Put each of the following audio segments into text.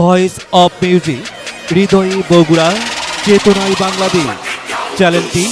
Voice of music হৃদয়ে বগুড়া চেতনায় বাংলাদেশ চ্যানেলটি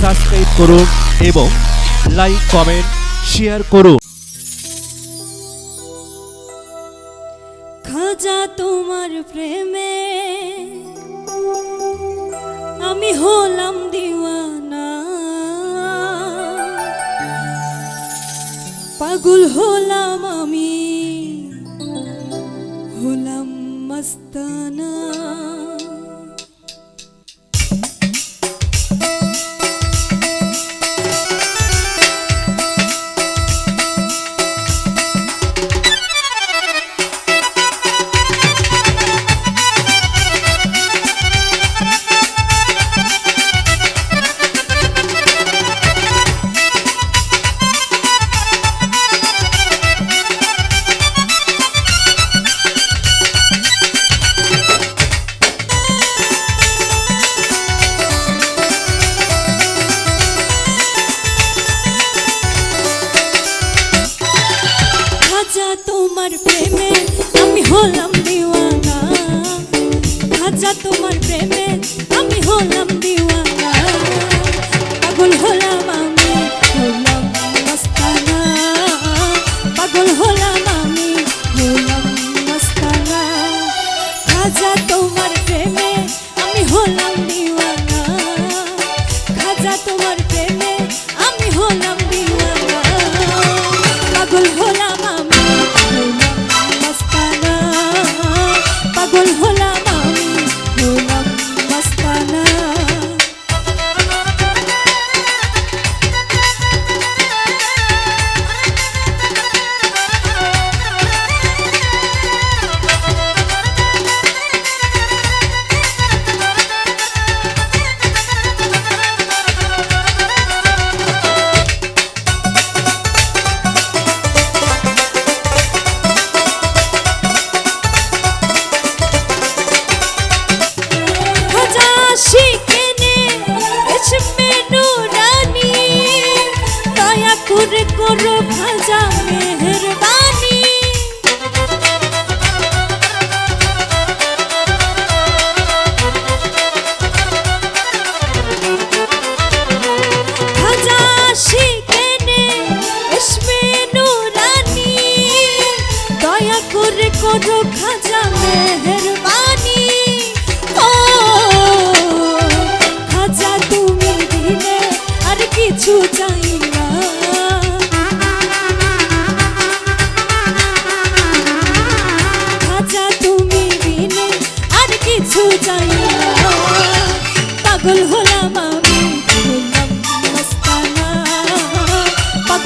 সাবস্ক্রাইব করুন এবং লাইক কমেন্ট শেয়ার করুন। খাজা তোমার প্রেমে আমি হলাম দিওয়ানা। পাগল হলাম আমি मस्ताना আমি হলাম দিওয়ানা। রাজা তোমার প্রেমে আমি হলাম দিওয়ানা। পাগল হলাম আমি, হলাম মস্তানা। পাগল হলাম আমি, হলাম মস্তানা। রাজা তোমার প্রেমে আমি হলাম দিওয়ানা।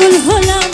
পাগল হলাম।